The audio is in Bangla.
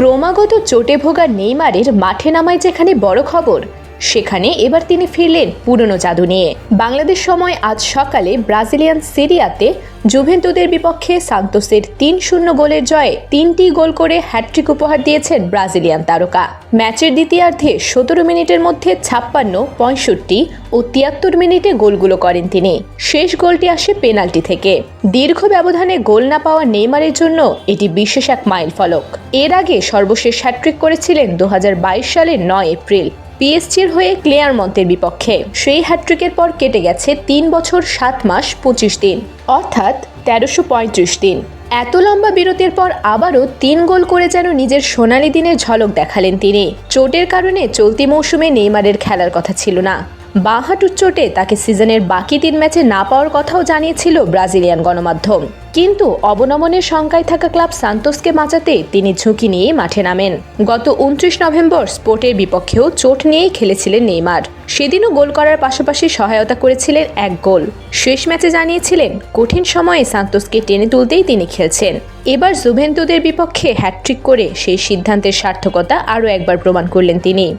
ক্রমাগত চোটে ভোগা নেইমারের মাঠে নামায় যেখানে বড় খবর। সেখানে এবার তিনি ফিরলেন পুরনো জাদু নিয়ে। বাংলাদেশ সময় আজ সকালে ব্রাজিলিয়ান সিরিয়াতে জুভেন্তুদের বিপক্ষে সান্তোসের তিন শূন্য গোলের জয়ে তিনটি গোল করে হ্যাটট্রিক উপহার দিয়েছেন ব্রাজিলিয়ান তারকা। ম্যাচের দ্বিতীয়ার্ধে সতেরো মিনিটের মধ্যে ছাপ্পান্ন, পঁয়ষট্টি ও তিয়াত্তর মিনিটে গোলগুলো করেন তিনি। শেষ গোলটি আসে পেনাল্টি থেকে। দীর্ঘ ব্যবধানে গোল না পাওয়া নেইমারের জন্য এটি বিশেষ এক মাইল ফলক এর আগে সর্বশেষ হ্যাট্রিক করেছিলেন দু হাজার বাইশ সালের নয় এপ্রিল। পিএসজির হয়ে ক্লেয়ারমন্তের বিপক্ষে। সেই হ্যাট্রিকের পর কেটে গেছে তিন বছর, সাত মাস, পঁচিশ দিন। অর্থাৎ তেরোশো পঁয়ত্রিশ দিন। এত লম্বা বিরতির পর আবারও তিন গোল করে যেন নিজের সোনালি দিনের ঝলক দেখালেন তিনি। চোটের কারণে চলতি মৌসুমে নেইমারের খেলার কথা ছিল না। বাঁ হাঁটুর চোটে তাকে সিজনের বাকি তিন ম্যাচে না পাওয়ার কথাও জানিয়েছিল ব্রাজিলিয়ান গণমাধ্যম। কিন্তু অবনমনের শঙ্কায় থাকা ক্লাব সান্তোসকে বাঁচাতে তিনি ঝুঁকি নিয়ে মাঠে নামেন। গত উনত্রিশ নভেম্বর স্পোর্টের বিপক্ষেও চোট নিয়েই খেলেছিলেন নেইমার। সেদিনও গোল করার পাশাপাশি সহায়তা করেছিলেন এক গোল। শেষ ম্যাচে জানিয়েছিলেন, কঠিন সময়ে সান্তোসকে টেনে তুলতেই তিনি খেলছেন। এবার জুভেন্তুদের বিপক্ষে হ্যাটট্রিক করে সেই সিদ্ধান্তের সার্থকতা আরও একবার প্রমাণ করলেন তিনি।